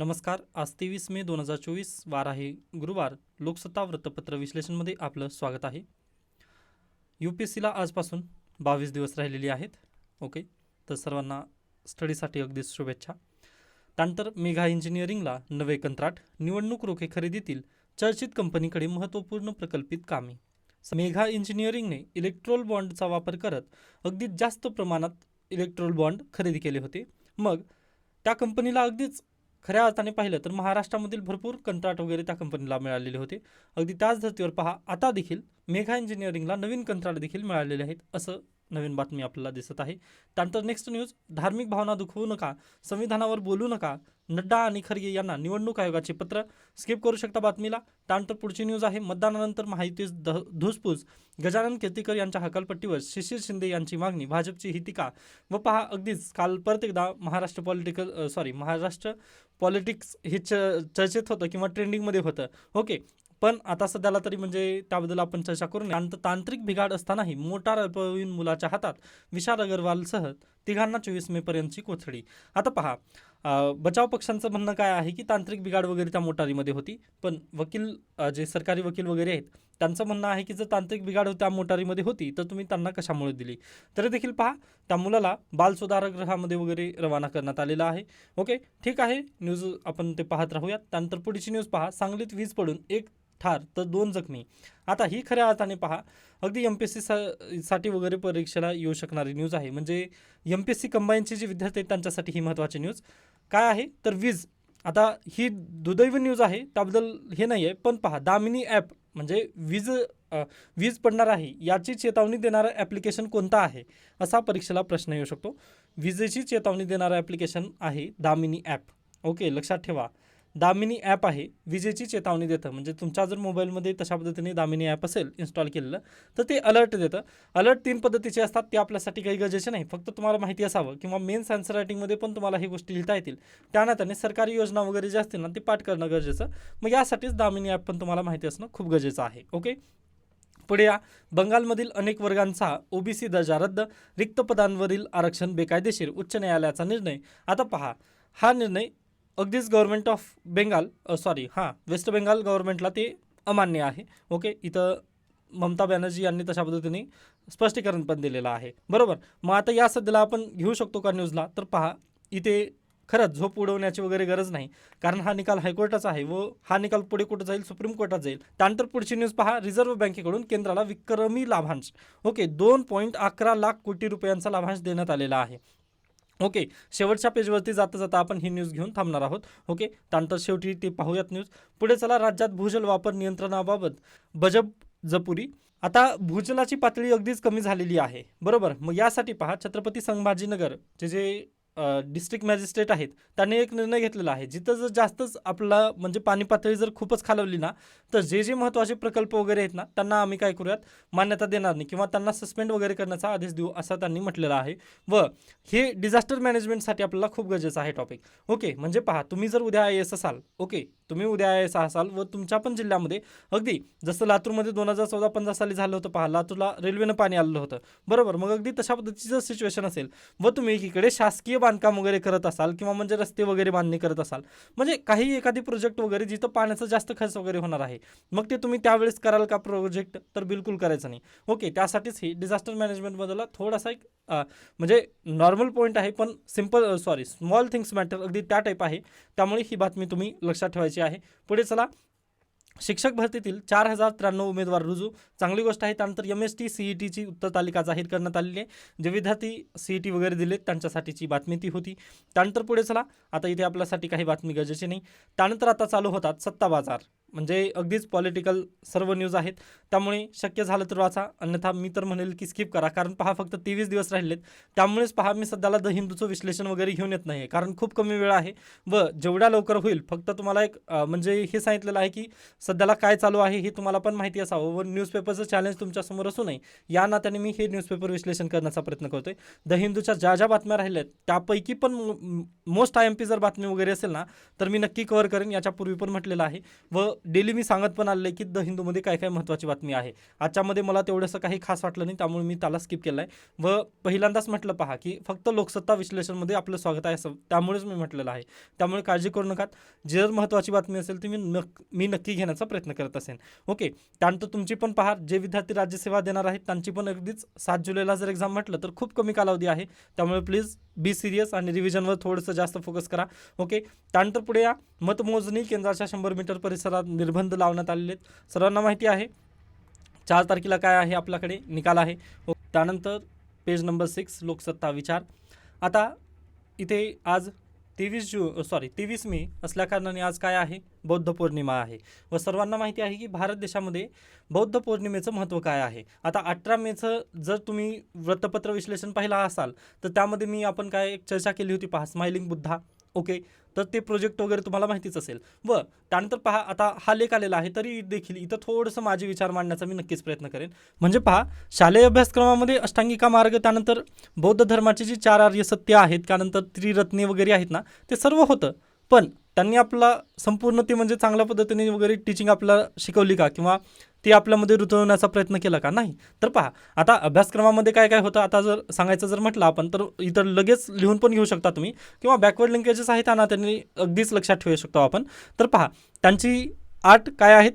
नमस्कार आज तेवीस मे दोन हजार चोवीस वार आहे गुरुवार. लोकसत्ता वृत्तपत्र विश्लेषणमध्ये आपलं स्वागत आहे. यू पी एस सीला आजपासून बावीस दिवस राहिलेली आहेत. ओके? तर सर्वांना स्टडीसाठी अगदीच शुभेच्छा. त्यानंतर मेघा इंजिनिअरिंगला नवे कंत्राट निवडणूक रोखे खरेदीतील चर्चित कंपनीकडे महत्त्वपूर्ण प्रकल्पित कामे. मेघा इंजिनिअरिंगने इलेक्ट्रोल बॉन्डचा वापर करत अगदी जास्त प्रमाणात इलेक्ट्रोल बॉन्ड खरेदी केले होते. मग त्या कंपनीला अगदीच खऱ्या अर्थाने पाहिलं तर महाराष्ट्रामधील भरपूर कंत्राट वगैरे त्या कंपनीला मिळालेले होते. अगदी त्याच धर्तीवर पहा आता देखील मेघा इंजिनिअरिंगला नवीन कंत्राट देखील मिळालेले आहेत असं नवीन बातमी आपल्याला दिसत आहे. त्यानंतर नेक्स्ट न्यूज धार्मिक भावना दुखवू नका संविधानावर बोलू नका. नड्डा आणि खरगे यांना निवडणूक आयोगाचे पत्र. स्किप करू शकता बातमीला. त्यानंतर पुढची न्यूज आहे मतदानानंतर माहिती ध धुसफूस. गजानन केतीकर यांच्या हकालपट्टीवर शिशिर शिंदे यांची मागणी भाजपची ही टीका. व पहा अगदीच काल परत एकदा Maharashtra political sorry Maharashtra politics हे च चर्चेत होतं किंवा ट्रेंडिंगमध्ये होतं. ओके पण आता सध्याला तरी म्हणजे त्याबद्दल आपण चर्चा करू नये. तांत्रिक बिघाड असतानाही मोटार अल्पवयीन मुलाच्या हातात विशाल अगरवालसह तिघांना चोवीस मेपर्यंतची कोथडी आता पहा बचाव पक्षांचं म्हणणं काय आहे की तांत्रिक बिघाड वगैरे त्या मोटारीमध्ये होती पण वकील जे सरकारी वकील वगैरे आहेत त्यांचं म्हणणं आहे की जर तांत्रिक बिघाड त्या मोटारीमध्ये होती तर तुम्ही त्यांना कशामुळे दिली? तरी देखील पहा त्या मुलाला बालसुधारगृहामध्ये वगैरे रवाना करण्यात आलेला आहे. ओके ठीक आहे न्यूज आपण ते पाहत राहूयात. त्यानंतर पुढची न्यूज पहा. सांगलीत वीज पडून एक ठार तर दोन जखमी. आता ही खऱ्या अर्थाने पहा अगदी एम पी एस सी सा साठी वगैरे परीक्षेला येऊ शकणारी न्यूज आहे. म्हणजे एम पी एस सी कंबाईनचे जे विद्यार्थी आहेत त्यांच्यासाठी ही महत्त्वाची न्यूज काय आहे? तर वीज. आता ही दुदैव न्यूज आहे त्याबद्दल हे नाही आहे पण पहा दामिनी ॲप म्हणजे वीज वीज पडणार आहे याची चेतावणी देणारं ॲप्लिकेशन कोणतं आहे? असा परीक्षेला प्रश्न येऊ शकतो. विजेची चेतावणी देणारं ॲप्लिकेशन आहे दामिनी ॲप ओके लक्षात ठेवा. दामिनी ॲप आहे विजेची चेतावणी देतं. म्हणजे तुमच्या जर मोबाईलमध्ये तशा पद्धतीने दामिनी ॲप असेल इन्स्टॉल केलेलं तर ते अलर्ट देतं. अलर्ट तीन पद्धतीचे असतात ते आपल्यासाठी काही गरजेचे नाही. फक्त तुम्हाला माहिती असावं किंवा मेन आन्सर रायटिंगमध्ये पण तुम्हाला ही गोष्टी लिहिता येतील. त्या नात्याने सरकारी योजना वगैरे जे असतील ना ते पाठ करणं गरजेचं. मग यासाठीच दामिनी ॲप पण तुम्हाला माहिती असणं खूप गरजेचं आहे. ओके? पुढे या. बंगालमधील अनेक वर्गांचा ओबीसी दर्जा रद्द. रिक्त पदांवरील आरक्षण बेकायदेशीर उच्च न्यायालयाचा निर्णय. आता पहा हा निर्णय अगदीच गव्हर्नमेंट ऑफ बेंगाल सॉरी हां वेस्ट बेंगाल गव्हर्नमेंटला ते अमान्य आहे. ओके इथं ममता बॅनर्जी यांनी तशा पद्धतीने स्पष्टीकरण पण दिलेलं आहे. बरोबर? मग आता या सध्याला आपण घेऊ शकतो का न्यूजला तर पहा इथे खरंच झोप उडवण्याची वगैरे गरज नाही. कारण हा निकाल हायकोर्टाचा आहे व हा निकाल पुढे कुठं जाईल? सुप्रीम कोर्टात जाईल. त्यानंतर पुढची न्यूज पहा रिझर्व्ह बँकेकडून केंद्राला विक्रमी लाभांश. ओके दोन पॉईंट अकरा लाख कोटी रुपयांचा लाभांश देण्यात आलेला आहे. ओके शेवटच्या पेजवरती जाता जाता आपण ही न्यूज घेऊन थांबणार आहोत. ओके त्यानंतर शेवटी ते पाहूयात न्यूज. पुढे चला राज्यात भूजल वापर नियंत्रणाबाबत. बजब जपुरी. आता भूजलाची पातळी अगदीच कमी झालेली आहे. बरोबर? मग यासाठी पहा छत्रपती संभाजीनगर जे जे डिस्ट्रिक्ट मॅजिस्ट्रेट आहेत त्यांनी एक निर्णय घेतलेला आहे. जिथं जर जास्तच आपला म्हणजे पाणी पातळी जर खूपच खालवली ना तर जे जे महत्त्वाचे प्रकल्प वगैरे आहेत ना त्यांना आम्ही काय करूयात मान्यता देणार नाही किंवा त्यांना सस्पेंड वगैरे करण्याचा आदेश देऊ असा त्यांनी म्हटलेला आहे. व हे डिझास्टर मॅनेजमेंटसाठी आपल्याला खूप गरजेचं आहे टॉपिक ओके म्हणजे पहा तुम्ही जर उद्या आय एस असाल ओके तुम्ही उद्या आय एस असाल व तुमच्या पण जिल्ह्यामध्ये. अगदी जसं लातूरमध्ये दोन हजार चौदा पंधरा साली झालं होतं पहा लातूरला रेल्वेनं पाणी आलेलं होतं. बरोबर मग अगदी तशा पद्धतीचं सिच्युएशन असेल. व तुम्ही एकीकडे शासकीय बांधकाम वगैरे करत असाल किंवा म्हणजे रस्ते वगैरे बांधणी करत असाल. म्हणजे काही एखादी प्रोजेक्ट वगैरे जिथं पाण्याचा जास्त खर्च वगैरे होणार आहे मग ते तुम्ही त्यावेळेस कराल का प्रोजेक्ट तर बिलकुल करायचं नाही. ओके त्यासाठीच ही डिझास्टर मॅनेजमेंटबद्दल थोडासा एक म्हणजे नॉर्मल पॉईंट आहे पण simple sorry small things matter अगदी त्या टाईप आहे. त्यामुळे ही बातमी तुम्ही लक्षात ठेवायची आहे. पुढे चला. शिक्षक भरतीतील चार हजार त्र्याण्णव उमेदवार रुजू. चांगली गोष्ट आहे त्यानंतर M S T C E टीची उत्तर तालिका जाहीर करण्यात आलेली आहे. जे विद्यार्थी सी ई टी वगैरे दिलेत त्यांच्यासाठीची बातमी ती होती. त्यानंतर पुढे चला. आता इथे आपल्यासाठी काही बातमी गरजेची नाही. त्यानंतर आता चालू होतात सत्ता बाजार म्हणजे अगदीच पॉलिटिकल सर्व न्यूज आहेत. त्यामुळे शक्य झालं तर वाचा. अन्यथा मी तर म्हणेल की स्किप करा. कारण पहा फक्त तेवीस दिवस राहिलेत. त्यामुळेच पहा मी सध्याला द हिंदूचं विश्लेषण वगैरे घेऊन येत नाही कारण खूप कमी वेळ आहे व जेवढ्या लवकर होईल फक्त तुम्हाला एक म्हणजे हे सांगितलेलं आहे की सध्याला काय चालू आहे हे तुम्हाला पण माहिती असावं व न्यूजपेपरचं चॅलेंज तुमच्यासमोर असू नये. या नात्याने मी हे न्यूजपेपर विश्लेषण करण्याचा प्रयत्न करतोय. द हिंदूच्या ज्या ज्या बातम्या राहिल्या आहेत त्यापैकी पण मोस्ट आय एम पी जर बातमी वगैरे असेल ना तर मी नक्की कव्हर करेन. याच्यापूर्वी पण म्हटलेलं आहे. व डेली मी सांगत पण आलेलं आहे की द हिंदूमध्ये काय काय महत्त्वाची बातमी आहे. आजच्यामध्ये मला तेवढंसं काही खास वाटलं नाही त्यामुळे मी त्याला स्किप केलं आहे व पहिल्यांदाच म्हटलं पहा की फक्त लोकसत्ता विश्लेषणमध्ये आपलं स्वागत आहे असं त्यामुळेच मी म्हटलेलं आहे. त्यामुळे काळजी करू नका जर महत्त्वाची बातमी असेल ती मी नक मी नक्की घेण्याचा प्रयत्न करत असेन. ओके त्यानंतर तुमची पण पहा जे विद्यार्थी राज्यसेवा देणार आहेत त्यांची पण अगदीच सात जुलैला जर एक्झाम म्हटलं तर खूप कमी कालावधी आहे. त्यामुळे प्लीज बी सिरियस आणि रिव्हिजनवर थोडंसं जास्त फोकस करा. ओके त्यानंतर पुढे या. मतमोजणी केंद्राच्या शंभर मीटर परिसरात निर्बंध लावण्यात आलेले आहेत. सर्वांना माहिती आहे चार तारखेला काय आहे आपल्याकडे? निकाल आहे. त्यानंतर पेज नंबर सिक्स लोकसत्ता विचार. आता इथे आज तेवीस जू सॉरी तेवीस मे असल्याकारणाने आज काय आहे? बौद्ध पौर्णिमा आहे. व सर्वांना माहिती आहे की भारत देशामध्ये बौद्ध पौर्णिमेचं महत्त्व काय आहे? आता अठरा मेचं जर तुम्ही वृत्तपत्र विश्लेषण पाहिला असाल तर त्यामध्ये मी आपण काय एक चर्चा केली होती पहा स्माइलिंग बुद्धा. ओके. तर ते प्रोजेक्ट वगैरे तुम्हाला माहितीच असेल. व त्यानंतर पहा आता हा लेख आलेला आहे तरी देखील इथं थोडंसं माझे विचार मांडण्याचा मी नक्कीच प्रयत्न करेन. म्हणजे पहा शालेय अभ्यासक्रमामध्ये अष्टांगिका मार्ग त्यानंतर बौद्ध धर्माचे जी चार आर्य सत्य आहेत त्यानंतर त्रिरत्ने वगैरे आहेत ना ते सर्व होतं. पण त्यांनी आपला संपूर्ण ते म्हणजे चांगल्या पद्धतीने वगैरे टीचिंग आपल्याला शिकवली का? किंवा ती आपल्यामध्ये रुजवण्याचा प्रयत्न केला का? नाही. तर पहा आता अभ्यासक्रमामध्ये काय काय होतं? आता जर सांगायचं जर म्हटलं आपण तर इतर लगेच लिहून पण घेऊ शकता तुम्ही किंवा बॅकवर्ड लिंकेजेस आहेत ना त्यांनी अगदीच लक्षात ठेवू शकतो आपण. तर पहा त्यांची आठ काय आहेत?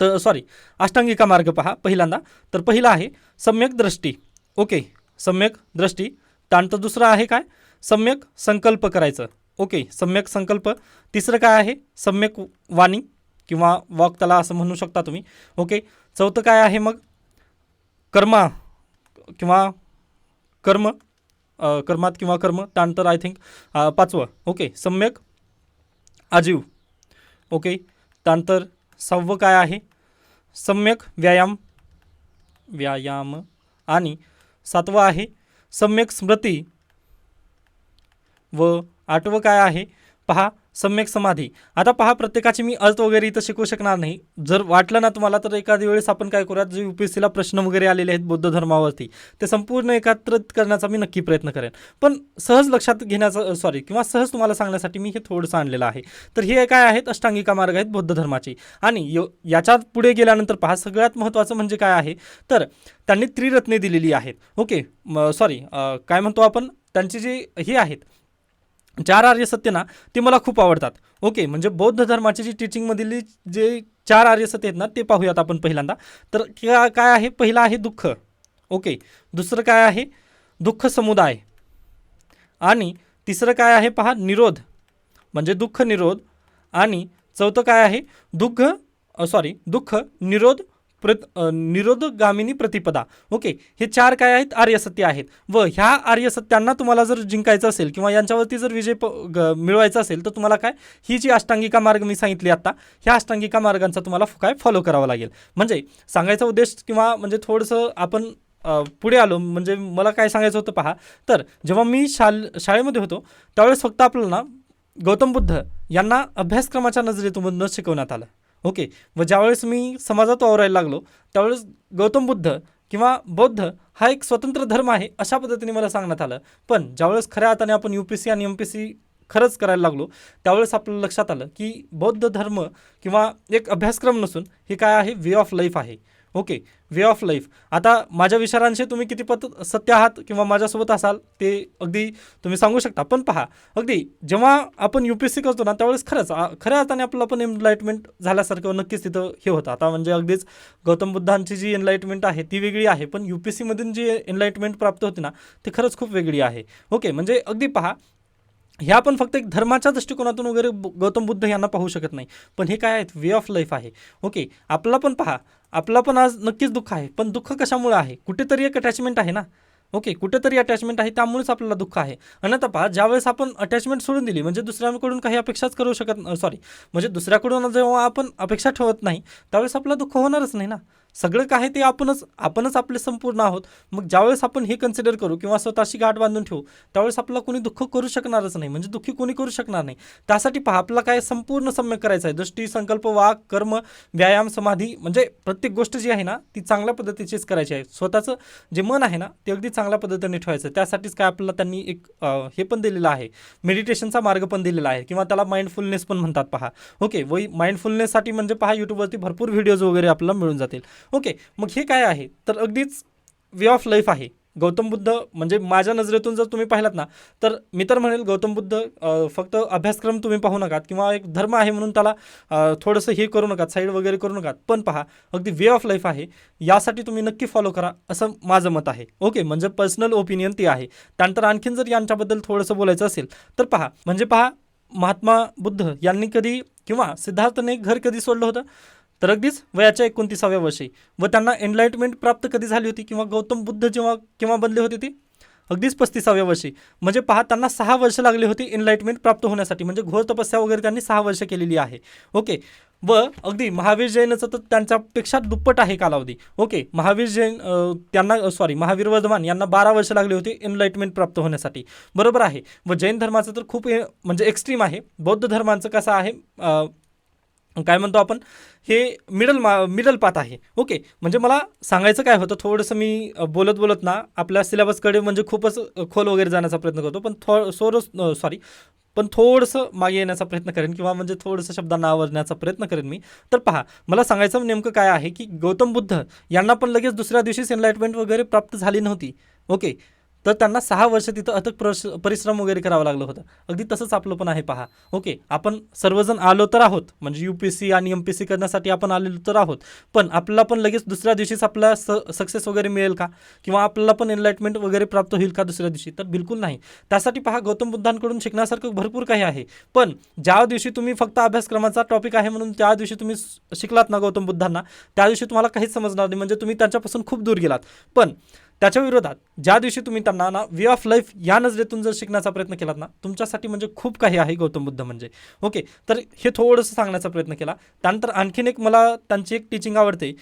तर सॉरी अष्टांगिका मार्ग पहा पहिल्यांदा. तर पहिला आहे सम्यक दृष्टी. ओके सम्यक दृष्टी. त्यानंतर दुसरं आहे काय? सम्यक संकल्प करायचं. ओके सम्यक संकल्प. तिसरं काय आहे? सम्यक वाणी. किंवा वॉक त्याला असं म्हणू शकता तुम्ही. ओके चौथं काय आहे मग? कर्मा किंवा कर्म कर्मात किंवा कर्म त्यानंतर आय थिंक पाचवं. ओके सम्यक आजीव. ओके त्यानंतर सहावं काय आहे? सम्यक व्यायाम व्यायाम. आणि सातवं आहे सम्यक स्मृती. व आठवं काय आहे? पहा सम्यक समाधी. आता पहा प्रत्येकाची मी अर्थ वगैरे इथं शिकवू शकणार नाही. जर वाटलं ना तुम्हाला तर एखाद्या वेळेस आपण काय करूयात जे यू पी एस सीला प्रश्न वगैरे आलेले आहेत बौद्ध धर्मावरती ते संपूर्ण एकत्रित करण्याचा मी नक्की प्रयत्न करेन. पण सहज लक्षात घेण्याचं सॉरी किंवा सहज तुम्हाला सांगण्यासाठी मी हे थोडंसं आणलेलं आहे. तर हे काय आहेत? अष्टांगिका मार्ग आहेत बौद्ध धर्माचे. आणि यो याच्यात पुढे गेल्यानंतर पहा सगळ्यात महत्त्वाचं म्हणजे काय आहे? तर त्यांनी त्रिरत्ने दिलेली आहेत. ओके सॉरी काय म्हणतो आपण? त्यांची जी हे आहेत चार आर्य सत्य ना ते मला खूप आवडतात. ओके म्हणजे बौद्ध धर्माची जी टीचिंगमधील जे चार आर्य सत्य आहेत ना ते पाहूयात आपण पहिल्यांदा. तर काय आहे? पहिलं आहे दुःख. ओके दुसरं काय आहे? दुःख समुदाय. आणि तिसरं काय आहे पहा? निरोध. म्हणजे दुःख निरोध. आणि चौथं काय आहे? दुःख सॉरी दुःख निरोध प्रत निरोधगामिनी प्रतिपदा. ओके हे चार काय आहेत? आर्यसत्य आहेत. व ह्या आर्यसत्यांना तुम्हाला जर जिंकायचं असेल किंवा यांच्यावरती जर विजय प ग मिळवायचा असेल तर तुम्हाला काय? ही जी अष्टांगिका मार्ग मी सांगितली आत्ता ह्या अष्टांगिका मार्गांचा तुम्हाला काय फॉलो करावा लागेल. म्हणजे सांगायचा उद्देश किंवा म्हणजे थोडंसं आपण पुढे आलो म्हणजे मला काय सांगायचं होतं पहा. तर जेव्हा मी शाल शाळेमध्ये होतो त्यावेळेस फक्त आपल्याला ना गौतम बुद्ध यांना अभ्यासक्रमाच्या नजरेतून शिकवण्यात आलं. ओके. व ज्यावेळेस मी समाजात वावरायला लागलो त्यावेळेस गौतम बुद्ध किंवा बौद्ध हा एक स्वतंत्र धर्म आहे अशा पद्धतीने मला सांगण्यात आलं. पण ज्यावेळेस खऱ्या अर्थाने आपण यू पी सी आणि एम पी सी खरंच करायला लागलो त्यावेळेस आपल्याला लक्षात आलं की बौद्ध धर्म किंवा एक अभ्यासक्रम नसून हे काय आहे? वे ऑफ लाईफ आहे. ओके वे ऑफ लाईफ आता माझ्या विचारांशी तुम्ही किती पत सत्य आहात किंवा माझ्यासोबत असाल ते अगदी तुम्ही सांगू शकता. पण पहा अगदी जेव्हा आपण यू पी एस सी करतो ना त्यावेळेस खरंच खऱ्या अर्थाने आपलं पण एनलाइटमेंट झाल्यासारखं नक्कीच तिथं हे होतं. आता म्हणजे अगदीच गौतम बुद्धांची जी एनलाइटमेंट आहे ती वेगळी आहे पण यू पी एस सीमधून जी एनलाइटमेंट प्राप्त होते ना ती खरंच खूप वेगळी आहे. ओके म्हणजे अगदी पहा ह्या आपण फक्त एक धर्माच्या दृष्टिकोनातून वगैरे गौतम बुद्ध यांना पाहू शकत नाही. पण हे काय आहेत? वे ऑफ लाईफ आहे. ओके आपला पण पहा. आपला पण आज नक्कीच दुःख आहे. पण दुःख कशामुळे आहे? कुठेतरी एक अटॅचमेंट आहे ना? ओके कुठेतरी अटॅचमेंट आहे. त्यामुळेच आपल्याला दुःख आहे. अन्यथा पहा ज्यावेळेस आपण अटॅचमेंट सोडून दिली म्हणजे दुसऱ्याकडून काही अपेक्षाच करू शकत सॉरी म्हणजे दुसऱ्याकडून जेव्हा आपण अपेक्षा ठेवत नाही त्यावेळेस आपला दुःख होणारच नाही ना? सगळं काय ते आपणच आपणच आपले संपूर्ण आहोत. मग ज्यावेळेस आपण हे कन्सिडर करू किंवा स्वतःशी गाठ बांधून ठेवू त्यावेळेस आपला कोणी दुःख करू शकणारच नाही. म्हणजे दुःखी कोणी करू शकणार नाही. त्यासाठी पहा आपला काय संपूर्ण सम्यक करायचं आहे. दृष्टी संकल्प वाक कर्म व्यायाम समाधी म्हणजे प्रत्येक गोष्ट जी आहे ना ती चांगल्या पद्धतीचीच करायची आहे. स्वतःचं जे मन आहे ना ते अगदी चांगल्या पद्धतीने ठेवायचं त्यासाठीच काय आपल्याला त्यांनी एक हे पण दिलेलं आहे. मेडिटेशनचा मार्ग पण दिलेला आहे. किंवा त्याला माइंडफुलनेस पण म्हणतात पहा. ओके वही माइंडफुलनेससाठी म्हणजे पहा यूट्यूबवरती भरपूर व्हिडिओज वगैरे आपल्याला मिळून जातील. ओके मग हे काय आहे? तर अगदीच वे ऑफ लाईफ आहे. गौतम बुद्ध म्हणजे माझ्या नजरेतून जर तुम्ही पाहिलात ना तर मी तर म्हणेल गौतम बुद्ध फक्त अभ्यासक्रम तुम्ही पाहू नका किंवा एक धर्म आहे म्हणून त्याला थोडंसं हे करू नका साईड वगैरे करू नका पण पहा अगदी वे ऑफ लाईफ आहे. यासाठी तुम्ही नक्की फॉलो करा असं माझं मत आहे. ओके म्हणजे पर्सनल ओपिनियन ती आहे. त्यानंतर आणखीन जर यांच्याबद्दल थोडंसं बोलायचं असेल तर पहा म्हणजे पहा महात्मा बुद्ध यांनी कधी किंवा सिद्धार्थने घर कधी सोडलं होतं? तर अगदीच वयाच्या एकोणतीसाव्या वर्षी. व त्यांना एनलाइटमेंट प्राप्त कधी झाली होती? किंवा गौतम बुद्ध जेव्हा केव्हा बनले होते ते? अगदीच पस्तीसाव्या वर्षी. म्हणजे पहा त्यांना सहा वर्ष लागली होती एनलाइटमेंट प्राप्त होण्यासाठी. म्हणजे घोर तपस्या वगैरे त्यांनी सहा वर्ष केलेली आहे. ओके. व अगदी महावीर जैनचं तर त्यांच्यापेक्षा दुप्पट आहे कालावधी. ओके. महावीर जैन त्यांना सॉरी महावीर वर्धमान यांना बारा वर्ष लागली होती एनलाइटमेंट प्राप्त होण्यासाठी. बरोबर आहे. व जैन धर्माचं तर खूप ए- म्हणजे एक्स्ट्रीम आहे. बौद्ध धर्माचं कसं आहे? काय म्हणतो आपण? हे मिडल मा मिडल पाथ आहे. ओके म्हणजे मला सांगायचं काय होतं थोडंसं मी बोलत बोलत ना आपल्या सिलेबसकडे म्हणजे खूपच खोल वगैरे जाण्याचा प्रयत्न करतो. पण थो सोरं सॉरी पण थोडंसं मागे येण्याचा प्रयत्न करेन किंवा म्हणजे थोडंसं शब्दांना आवरण्याचा प्रयत्न करेन मी. तर पहा मला सांगायचं नेमकं काय आहे की गौतम बुद्ध यांना पण लगेच दुसऱ्या दिवशीच एनलाइटमेंट वगैरे प्राप्त झाली नव्हती. ओके तर त्यांना सहा वर्ष तिथं अथक प्रश परिश्रम वगैरे करावं लागलं होतं. अगदी तसंच आपलं पण आहे पहा. ओके आपण सर्वजण आलो तर आहोत. म्हणजे यू पी सी आणि एम पी सी करण्यासाठी आपण आलेलो तर आहोत. पण आपल्याला पण लगेच दुसऱ्या दिवशीच आपला स सक्सेस वगैरे मिळेल का? किंवा आपल्याला पण एनलाइटमेंट वगैरे प्राप्त होईल का दुसऱ्या दिवशी? तर बिलकुल नाही. त्यासाठी पहा गौतम बुद्धांकडून शिकण्यासारखं भरपूर काही आहे. पण ज्या दिवशी तुम्ही फक्त अभ्यासक्रमाचा टॉपिक आहे म्हणून त्या दिवशी तुम्ही शिकलात ना गौतम बुद्धांना त्या दिवशी तुम्हाला काहीच समजणार नाही. म्हणजे तुम्ही त्यांच्यापासून खूप दूर गेलात. पण त्याच्या विरोधात ज्या दिवशी तुम्ही त्यांना ना वे ऑफ लाईफ या नजरेतून जर शिकण्याचा प्रयत्न केलात ना तुमच्यासाठी म्हणजे खूप काही आहे गौतम बुद्ध म्हणजे. ओके तर हे थोडंसं सांगण्याचा प्रयत्न केला. त्यानंतर आणखीन एक मला त्यांची एक टीचिंग आवडते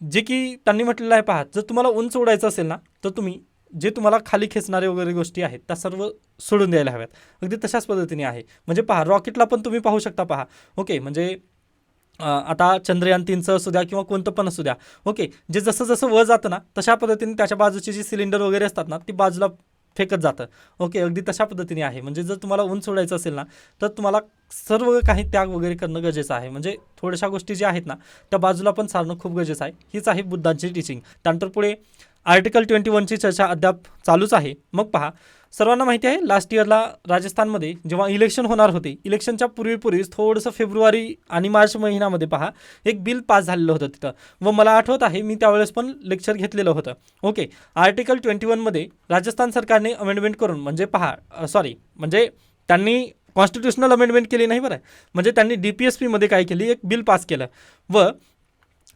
जे की त्यांनी म्हटलेलं आहे पहा जर तुम्हाला उंच उडायचं असेल ना तर तुम्ही जे तुम्हाला खाली खेचणारे वगैरे गोष्टी आहेत त्या सर्व सोडून द्यायला हव्यात. अगदी तशाच पद्धतीने आहे. म्हणजे पहा रॉकेटला पण तुम्ही पाहू शकता पहा. ओके म्हणजे आता चंद्रयान तीनचं असू द्या किंवा कोणतं पण असू द्या ओके जे जसं जसं वर जातं ना तशा पद्धतीने त्याच्या बाजूची जी सिलेंडर वगैरे असतात ना ती बाजूला फेकत जातं ओके अगदी तशा पद्धतीने आहे. म्हणजे जर तुम्हाला उंच सोडायचं असेल ना तर तुम्हाला सर्व काही त्याग वगैरे करणं गरजेचं आहे. म्हणजे थोड्याशा गोष्टी ज्या आहेत ना त्या बाजूला पण सारणं खूप गरजेचं आहे. हीच आहे बुद्धांची टीचिंग त्यानंतर पुढे आर्टिकल ट्वेंटी वनची चर्चा अद्याप चालूच आहे. मग पहा सर्वांना माहिती आहे लास्ट इयरला राजस्थानमध्ये जेव्हा इलेक्शन होणार होते इलेक्शनच्या पूर्वीपूर्वीच थोडंसं फेब्रुवारी आणि मार्च महिन्यामध्ये पहा एक बिल पास झालेलं होतं तिथं. व मला आठवत आहे मी त्यावेळेस पण लेक्चर घेतलेलं होतं. ओके आर्टिकल ट्वेंटी वनमध्ये राजस्थान सरकारने अमेंडमेंट करून म्हणजे पहा सॉरी म्हणजे त्यांनी कॉन्स्टिट्युशनल अमेंडमेंट केली नाही बरं. म्हणजे त्यांनी डी पी एस पीमध्ये काय केली? एक बिल पास केलं. व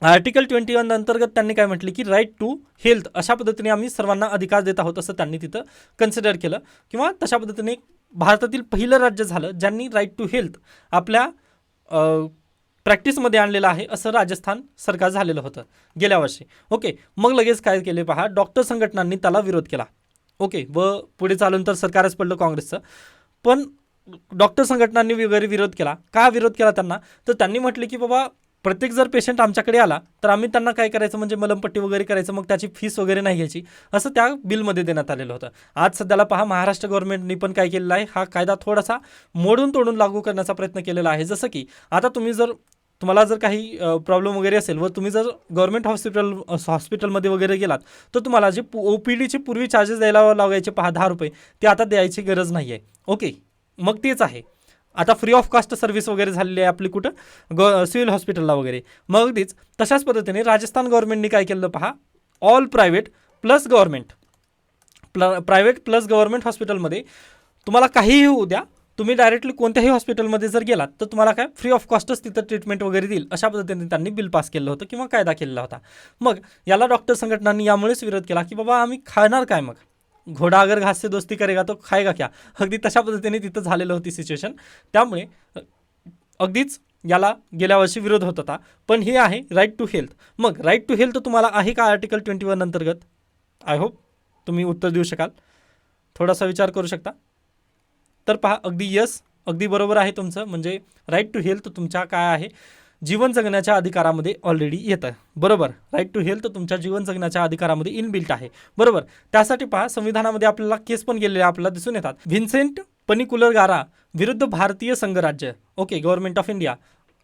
आर्टिकल ट्वेंटी वन अंतर्गत त्यांनी काय म्हटले की राईट टू हेल्थ अशा पद्धतीने आम्ही सर्वांना अधिकार देत आहोत असं त्यांनी तिथं कन्सिडर केलं. किंवा तशा पद्धतीने भारतातील पहिलं राज्य झालं ज्यांनी राईट टू हेल्थ आपल्या प्रॅक्टिसमध्ये आणलेलं आहे असं राजस्थान सरकार झालेलं होतं गेल्या वर्षी. ओके मग लगेच काय केले पहा डॉक्टर संघटनांनी त्याला विरोध केला. ओके व पुढे चालून तर सरकारच पडलं काँग्रेसचं. पण डॉक्टर संघटनांनी वगैरे विरोध केला. का विरोध केला त्यांना? तर त्यांनी म्हटले की बाबा प्रत्येक जर पेशंट आमच्याकडे आला तर आम्ही त्यांना काय करायचं? म्हणजे मलमपट्टी वगैरे करायचं मग त्याची फीस वगैरे नाही घ्यायची. असं त्या बिलमध्ये देण्यात आलेलं होतं. आज सध्याला पहा महाराष्ट्र गव्हर्नमेंटनी पण काय केलेलं आहे? हा कायदा थोडासा मोडून तोडून लागू करण्याचा प्रयत्न केलेला आहे. जसं की आता तुम्ही जर तुम्हाला जर काही प्रॉब्लेम वगैरे असेल व तुम्ही जर गव्हर्नमेंट हॉस्पिटल हॉस्पिटलमध्ये वगैरे गेलात तर तुम्हाला जे ओ पी डीचे पूर्वी चार्जेस द्यायला लागायचे पहा दहा रुपये. ते आता द्यायची गरज नाही आहे ओके. मग तेच आहे. आता फ्री ऑफ कास्ट सर्व्हिस वगैरे झालेली आहे आपली कुठं? ग सिव्हिल हॉस्पिटलला वगैरे. मग अगदीच तशाच पद्धतीने राजस्थान गव्हर्नमेंटनी काय केलं पहा? ऑल प्रायव्हेट प्लस गव्हर्नमेंट प्ल प्रायव्हेट प्लस गव्हर्नमेंट हॉस्पिटलमध्ये तुम्हाला काहीही होऊ द्या तुम्ही डायरेक्टली कोणत्याही हॉस्पिटलमध्ये जर गेलात तर तुम्हाला काय? फ्री ऑफ कॉस्टच तिथं ट्रीटमेंट वगैरे देईल. अशा पद्धतीने त्यांनी बिल पास केलं होतं किंवा कायदा केलेला होता. मग याला डॉक्टर संघटनांनी यामुळेच विरोध केला की बाबा आम्ही खाणार काय मग? घोडा अगर घास से दोस्ती करेगा तो खाएगा क्या? अगदी तशा पद्धतीने तिथं झालेलं होती सिच्युएशन त्यामुळे अगदीच याला गेल्या वर्षी विरोध होत होता. पण हे आहे राईट टू हेल्थ मग राईट टू हेल्थ तुम्हाला आहे का आर्टिकल ट्वेंटी वन अंतर्गत? आय होप तुम्ही उत्तर देऊ शकाल. थोडासा विचार करू शकता? तर पहा अगदी यस अगदी बरोबर आहे तुमचं. म्हणजे राईट टू हेल्थ तुमच्या काय आहे? जीवन जगण्याच्या अधिकारामध्ये ऑलरेडी येतं. बरोबर? राईट टू हेल्थ तुमच्या जीवन जगण्याच्या अधिकारामध्ये इनबिल्ट आहे. बरोबर? त्यासाठी पहा संविधानामध्ये आपल्याला केस पण गेलेले आपल्याला दिसून येतात. व्हिन्सेंट पनिकुलर गारा विरुद्ध भारतीय संघराज्य ओके गव्हर्नमेंट ऑफ इंडिया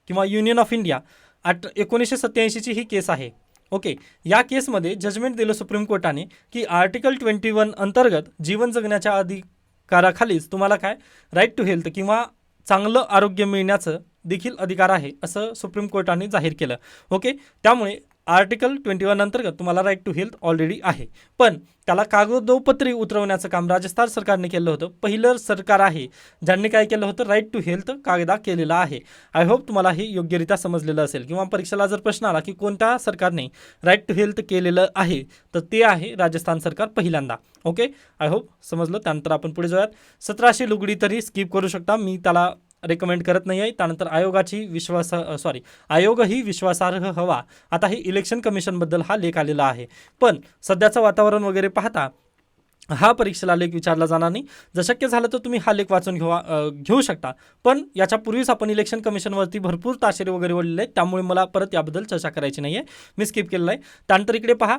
किंवा युनियन ऑफ इंडिया आठ एकोणीसशे सत्याऐंशीची ही केस आहे. ओके या केसमध्ये जजमेंट दिलं सुप्रीम कोर्टाने की आर्टिकल ट्वेंटी वन अंतर्गत जीवन जगण्याच्या अधिकाराखालीच तुम्हाला काय? राईट टू हेल्थ किंवा चांगलं आरोग्य मिळण्याचं देखील अधिकार आहे असं सुप्रीम कोर्टाने जाहीर केलं. ओके त्यामुळे आर्टिकल ट्वेंटी वन अंतर्गत तुम्हाला राईट टू हेल्थ ऑलरेडी आहे. पण त्याला कागदोपत्री उतरवण्याचं काम राजस्थान सरकारने केलं होतं. पहिलं सरकार आहे ज्यांनी काय केलं होतं? राईट टू हेल्थ कायदा केलेला आहे. आय होप तुम्हाला हे योग्यरित्या समजलेलं असेल. किंवा परीक्षेला जर प्रश्न आला की कोणत्या सरकारने राईट टू हेल्थ केलेलं आहे तर ते आहे राजस्थान सरकार पहिल्यांदा. ओके आय होप समजलं. त्यानंतर आपण पुढे जाऊयात. सतराशे लुगडी तरी स्किप करू शकता. मी त्याला रेकमेंड करत नाही आहे. त्यानंतर आयोगाची विश्वास सॉरी आयोगही विश्वासार्ह हवा. आता हे इलेक्शन कमिशनबद्दल हा लेख आलेला आहे. पण सध्याचं वातावरण वगैरे पाहता हा परीक्षेला लेख विचारला जाणार नाही. जर शक्य झालं तर तुम्ही हा लेख वाचून घेवा घेऊ शकता. पण याच्यापूर्वीच आपण इलेक्शन कमिशनवरती भरपूर ताशेरे वगैरे ओढलेले आहेत. त्यामुळे मला परत याबद्दल चर्चा करायची नाही आहे मी स्किप केलेलं आहे. त्यानंतर इकडे पहा.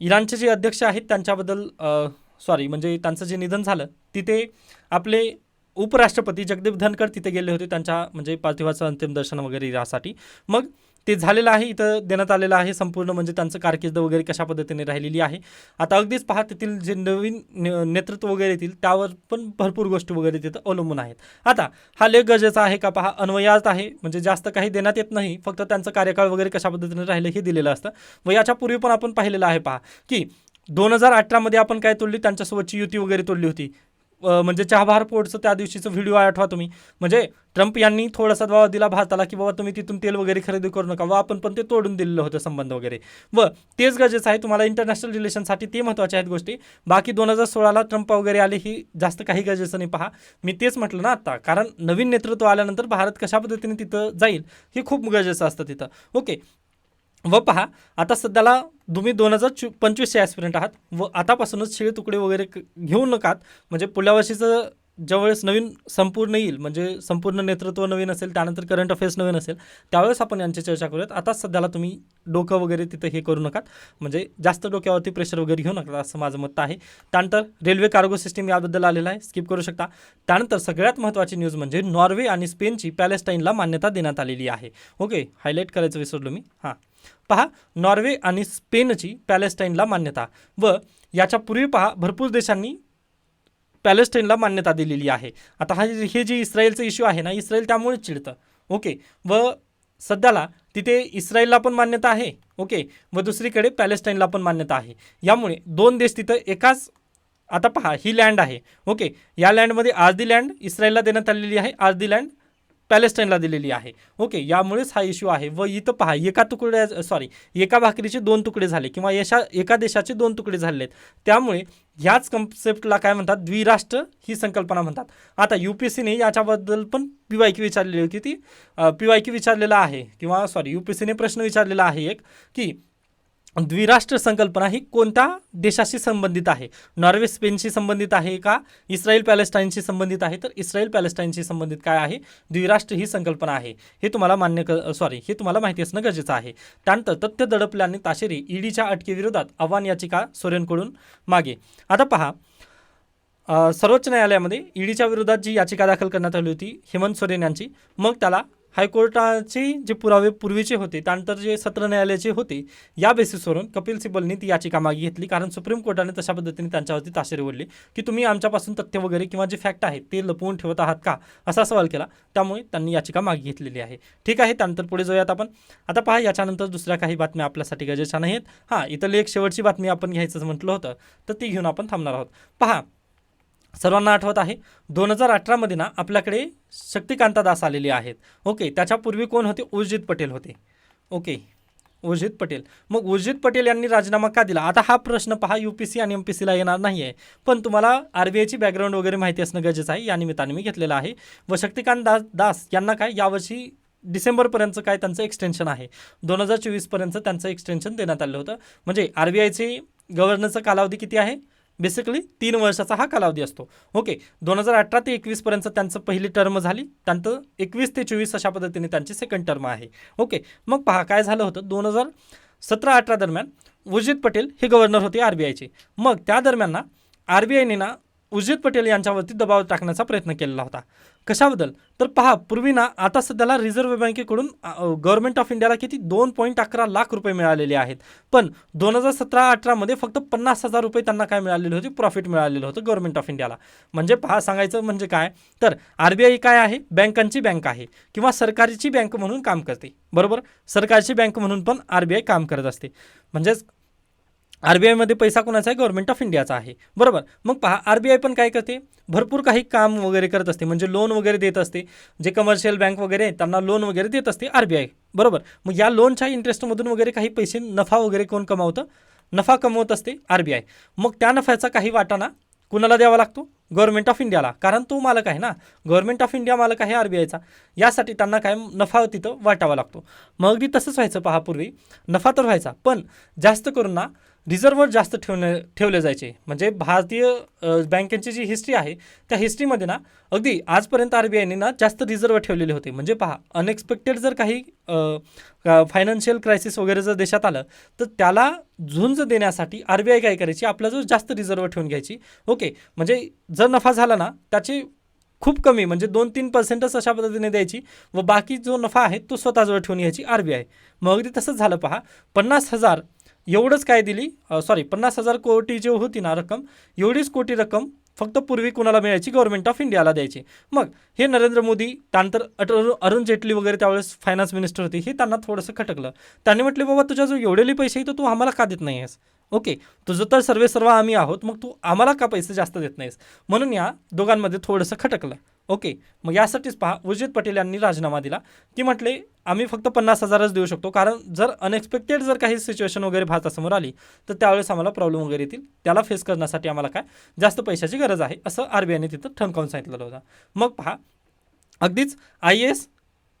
इराणचे जे अध्यक्ष आहेत त्यांच्याबद्दल सॉरी म्हणजे त्यांचं जे निधन झालं तिथे आपले उपराष्ट्रपती जगदीप धनकर तिथे गेले होते त्यांच्या म्हणजे पार्थिवाचं अंतिम दर्शन वगैरे यासाठी. मग ते झालेलं आहे इथं देण्यात आलेलं आहे संपूर्ण म्हणजे त्यांचं कारकीर्द वगैरे कशा पद्धतीने राहिलेली आहे. आता अगदीच पहा तेथील जे नवीन ने- नेतृत्व वगैरे येतील त्यावर पण भरपूर गोष्टी वगैरे तिथं अवलंबून आहेत. आता हा लेख गरजेचा आहे का पहा? अन्वयात आहे म्हणजे जास्त काही देण्यात येत नाही फक्त त्यांचं कार्यकाळ वगैरे कशा पद्धतीने राहिलं हे दिलेलं असतं. व याच्यापूर्वी पण आपण पाहिलेलं आहे पहा की दोन हजार अठरामध्ये आपण काय तोडली? त्यांच्यासोबतची युती वगैरे तोडली होती. म्हणजे चहाभार पोर्टचं त्या दिवशीचं व्हिडिओ आठवा तुम्ही. म्हणजे ट्रम्प यांनी थोडासा दबाव दिला भारताला की बाबा तुम्ही तिथून तेल वगैरे खरेदी करू नका व आपण पण ते तोडून दिलेलं होतं संबंध वगैरे. व तेच गरजेचं आहे तुम्हाला इंटरनॅशनल रिलेशनसाठी ते महत्त्वाच्या आहेत गोष्टी. बाकी दोन हजार सोळाला ट्रम्प वगैरे आले ही जास्त काही गरजेचं नाही पहा. मी तेच म्हटलं ना आत्ता कारण नवीन नेतृत्व आल्यानंतर भारत कशा पद्धतीने तिथं जाईल हे खूप गरजेचं असतं तिथं. ओके व पहा आता सध्याला तुम्ही दोन हजार चो पंचवीसचे ॲस्पिरंट आहात व आतापासूनच शिळे तुकडे वगैरे घेऊ नकात. म्हणजे पुढल्या वर्षीचं ज्यावेळेस नवीन संपूर्ण येईल म्हणजे संपूर्ण नेतृत्व नवीन असेल त्यानंतर करंट अफेअर्स नवीन असेल त्यावेळेस आपण यांची चर्चा करूयात. आता सध्याला तुम्ही डोकं वगैरे तिथं हे करू नकात. म्हणजे जास्त डोक्यावरती प्रेशर वगैरे घेऊ नका असं माझं मत आहे. त्यानंतर रेल्वे कार्गो सिस्टीम याबद्दल आलेलं आहे स्किप करू शकता. त्यानंतर सगळ्यात महत्त्वाची न्यूज म्हणजे नॉर्वे आणि स्पेनची पॅलेस्टाईनला मान्यता देण्यात आलेली आहे. ओके हायलाईट करायचं विसरलो मी. हां. पहा नॉर्वे आणि स्पेनची पॅलेस्टाईनला मान्यता व याच्या पूर्वी पहा भरपूर देशांनी पॅलेस्टाईनला मान्यता दिलेली आहे. आता हा हे जे इस्रायलचं इश्यू आहे ना इस्रायल त्यामुळेच चिडतं. ओके व सध्याला तिथे इस्रायलला पण मान्यता आहे. ओके व दुसरीकडे पॅलेस्टाईनला पण मान्यता आहे. यामुळे दोन देश तिथं एकाच आता पहा ही लँड आहे. ओके या लँडमध्ये आर्धी लँड इस्रायलला देण्यात आलेली आहे. आर्धी लँड पॅलेस्टाईनला दिलेली आहे. ओके यामुळेच हा इश्यू आहे. व इथं पहा एका तुकड्या सॉरी एका भाकरीचे दोन तुकडे झाले किंवा यशा एका देशाचे दोन तुकडे झालेत. त्यामुळे ह्याच कन्सेप्टला काय म्हणतात? द्विराष्ट्र ही संकल्पना म्हणतात. आता यू पी सीने याच्याबद्दल पण पी वाय की विचारलेली होती ती. पी वाय की विचारलेला आहे किंवा सॉरी यू पी सीने प्रश्न विचारलेला आहे एक की द्विराष्ट्र संकल्पना ही कोणत्या देशाशी संबंधित आहे? नॉर्वे स्पेनशी संबंधित आहे का? इस्रायल पॅलेस्टाईनशी संबंधित आहे? तर इस्रायल पॅलेस्टाईनशी संबंधित काय आहे? द्विराष्ट्र ही संकल्पना आहे. हे तुम्हाला मान्य क सॉरी हे तुम्हाला माहिती असणं गरजेचं आहे. त्यानंतर तथ्य दडपल्याने ताशेरी ईडीच्या अटकेविरोधात आव्हान याचिका सोरेनकडून मागे. आता पहा सर्वोच्च न्यायालयामध्ये ईडीच्या विरोधात जी याचिका दाखल करण्यात आली होती हेमंत सोरेन यांची मग त्याला हायकोर्टाचे जे पुरावे पूर्वीचे होते त्यानंतर जे सत्र न्यायालयाचे होते या बेसिसवरून कपिल सिब्बलनी ती याचिका मागे घेतली. कारण सुप्रीम कोर्टाने तशा पद्धतीने त्यांच्यावरती ताशेरे ओढले की तुम्ही आमच्यापासून तथ्य वगैरे किंवा जे फॅक्ट आहेत ते लपवून ठेवत आहात का? असा सवाल केला. त्यामुळे त्यांनी याचिका मागे घेतलेली आहे. ठीक आहे त्यानंतर पुढे जाऊयात आपण. आता पहा याच्यानंतर दुसऱ्या काही बातम्या आपल्यासाठी गरजेच्या नाहीत हां इथं एक शेवटची बातमी आपण घ्यायचं म्हटलं होतं तर ती घेऊन आपण थांबणार आहोत. पहा सर्वांना आठवत आहे दोन हजार अठरामध्ये ना आपल्याकडे शक्तिकांता दास आलेले आहेत. ओके त्याच्यापूर्वी कोण होते? उर्जित पटेल होते. ओके उर्जित पटेल. मग उर्जित पटेल यांनी राजीनामा का दिला? आता हा प्रश्न पहा यू पी सी आणि एम पी सीला येणार नाही आहे पण तुम्हाला आर बी आयची बॅकग्राऊंड वगैरे माहिती असणं गरजेचं आहे या निमित्ताने मी घेतलेला आहे. व शक्तिकांत दास दास यांना काय यावर्षी डिसेंबरपर्यंतचं काय त्यांचं एक्सटेन्शन आहे. दोन हजार चोवीसपर्यंत त्यांचं एक्सटेन्शन देण्यात आलं होतं. म्हणजे आर बी आयचे गव्हर्नरचा कालावधी किती आहे? बेसिकली तीन वर्षाचा हा कालावधी असतो. ओके दोन हजार अठरा ते एकवीसपर्यंत त्यांचं पहिली टर्म झाली. त्यानंतर एकवीस ते चोवीस अशा पद्धतीने त्यांची सेकंड टर्म आहे. ओके मग पहा काय झालं होतं? दोन हजार सतरा अठरा दरम्यान उर्जित पटेल हे गव्हर्नर होते आर बी आयचे मग त्या दरम्यान ना आर बी आयने ना उर्जित पटेल यांच्यावरती दबाव टाकण्याचा प्रयत्न केलेला होता. कशाबद्दल? तर पहा पूर्वी ना आता सध्याला रिझर्व्ह बँकेकडून गव्हर्नमेंट ऑफ इंडियाला किती? दोन पॉईंट अकरा लाख रुपये मिळालेले आहेत. पण दोन हजार सतरा अठरामध्ये फक्त पन्नास हजार रुपये त्यांना काय मिळालेले होते? प्रॉफिट मिळालेलं होतं गव्हर्नमेंट ऑफ इंडियाला. म्हणजे पहा सांगायचं म्हणजे काय? तर आर बी आय काय आहे? बँकांची बँक आहे. किंवा सरकारची बँक म्हणून काम करते. बरोबर? सरकारची बँक म्हणून पण आर बी आय काम करत असते. म्हणजेच आर बी आयमध्ये पैसा कोणाचा आहे? गव्हर्नमेंट ऑफ इंडियाचा आहे. बरोबर? मग पहा आर बी आय पण काय करते? भरपूर काही काम वगैरे करत असते. म्हणजे लोन वगैरे देत असते. जे कमर्शियल बँक वगैरे आहेत त्यांना लोन वगैरे देत असते आर बी आय. बरोबर? मग या लोनच्या इंटरेस्टमधून वगैरे काही पैसे नफा वगैरे कोण कमावतं? नफा कमवत असते आर बी आय. मग त्या नफ्याचा काही वाटाणा कुणाला द्यावा लागतो? गव्हर्नमेंट ऑफ इंडियाला कारण तो मालक आहे ना. गव्हर्नमेंट ऑफ इंडिया मालक आहे आर बी आयचा. यासाठी त्यांना काय नफा तिथं वाटावा लागतो. मग अगदी तसंच व्हायचं पहा पूर्वी. नफा तर व्हायचा. पण जास्त करून ना रिझर्व्हर जास्त ठेवणे ठेवले जायचे. म्हणजे भारतीय अ, बँकेची जी हिस्ट्री आहे त्या हिस्ट्रीमध्ये ना अगदी आजपर्यंत आर बी आयने ना जास्त रिझर्व्ह ठेवलेले होते. म्हणजे पहा अनएक्सपेक्टेड जर काही फायनान्शियल क्रायसिस वगैरे जर देशात आलं तर त्याला झुंज देण्यासाठी आर बी आय काय करायची? आपल्याजवळ जास्त रिझर्व्ह ठेवून घ्यायची. ओके म्हणजे जर नफा झाला ना त्याची खूप कमी म्हणजे दोन तीन पर्सेंटच अशा पद्धतीने द्यायची व बाकी जो नफा आहे तो स्वतःजवळ ठेवून घ्यायची आर बी आय. मग अगदी तसंच झालं पहा पन्नास हजार एवढंच काय दिली? सॉरी पन्नास हजार कोटी जे होती ना रक्कम एवढीच कोटी रक्कम फक्त पूर्वी कुणाला मिळायची? गव्हर्नमेंट ऑफ इंडियाला द्यायची. मग हे नरेंद्र मोदी त्यानंतर अटल अरुण जेटली वगैरे त्यावेळेस फायनान्स मिनिस्टर होते हे त्यांना थोडंसं खटकलं. त्यांनी म्हटले बाबा तुझ्या जो एवढेले पैसे आहे तर तू आम्हाला का देत नाही आहेस ओके तुझं तर सर्वे सर्व आम्ही आहोत मग तू आम्हाला का पैसे जास्त देत नाहीस म्हणून या दोघांमध्ये थोडंसं खटकलं. ओके मग यासाठीच पहा उर्जित पटेल यांनी राजीनामा दिला. की म्हटले आम्ही फक्त पन्नास हजारच देऊ शकतो कारण जर अनएक्सपेक्टेड जर काही सिच्युएशन वगैरे भारतासमोर आली तर त्यावेळेस आम्हाला प्रॉब्लेम वगैरे येतील. त्याला फेस करण्यासाठी आम्हाला काय? जास्त पैशाची गरज आहे असं आर बी आयने तिथं ठणकावून सांगितलेलं होतं. मग पहा अगदीच I S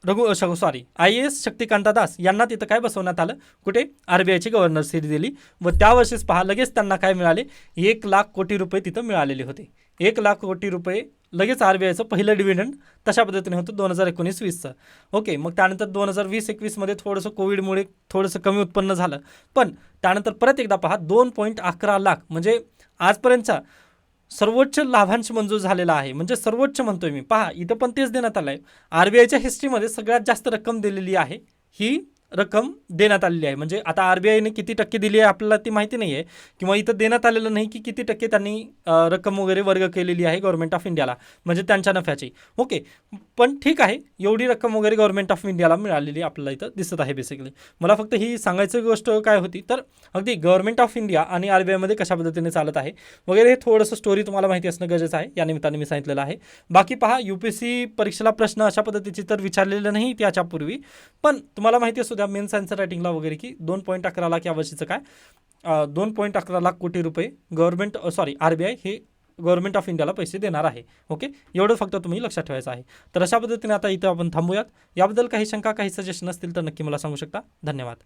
Raghu sorry I S Shaktikanta Das यांना तिथं काय बसवण्यात आलं? कुठे? आर बी आयची गव्हर्नर सीट दिली. व त्या वर्षीच पहा लगेच त्यांना काय मिळाले? एक लाख कोटी रुपये तिथं मिळालेले होते. एक लाख कोटी रुपये लगेच आर बी आयचं पहिलं डिव्हिडंड तशा पद्धतीने होतं दोन हजार एकोणीस वीसचं. ओके मग त्यानंतर दोन हजार वीस एकवीसमध्ये थोडंसं कोविडमुळे थोडंसं कमी उत्पन्न झालं. पण त्यानंतर परत एकदा पहा दोन पॉईंट अकरा लाख म्हणजे आजपर्यंतचा सर्वोच्च लाभांश मंजूर झालेला आहे. म्हणजे सर्वोच्च म्हणतोय मी. पहा इथं पण तेच देण्यात आलं आहे आर बी आयच्या हिस्ट्रीमध्ये सगळ्यात जास्त रक्कम दिलेली आहे ही रक्कम देण्यात आलेली आहे. म्हणजे आता आर बी आयने किती टक्के दिली आहे आपल्याला ती माहिती नाही आहे किंवा इथं देण्यात आलेलं नाही की किती टक्के त्यांनी रक्कम वगैरे वर्ग केलेली आहे गव्हर्नमेंट ऑफ इंडियाला म्हणजे त्यांच्या नफ्याची. ओके. पण ठीक आहे. एवढी रक्कम वगैरे गव्हर्नमेंट ऑफ इंडियाला मिळालेली आपल्याला इथं दिसत आहे बेसिकली मला फक्त ही सांगायची गोष्ट काय होती तर अगदी गव्हर्नमेंट ऑफ इंडिया आणि आर बी आयमध्ये कशा पद्धतीने चालत आहे वगैरे हे थोडंसं स्टोरी तुम्हाला माहिती असणं गरजेचं आहे. या निमित्ताने मी सांगितलेलं आहे. बाकी पहा यू पी एस सी परीक्षेला प्रश्न अशा पद्धतीचे तर विचारलेले नाही त्याच्यापूर्वी. पण तुम्हाला माहिती असू द्या मेन सायन्स रायटिंगला वगैरे की दोन पॉईंट अकरा लाख या वर्षीचं काय दोन पॉईंट अकरा लाख कोटी रुपये government sorry R B I हे गव्हर्नमेंट ऑफ इंडियाला पैसे देणार आहे. ओके एवढं फक्त तुम्ही लक्षात ठेवायचं आहे. तर अशा पद्धतीने आता इथं आपण थांबूयात. याबद्दल काही शंका काही सजेशन असतील तर नक्की मला सांगू शकता. धन्यवाद.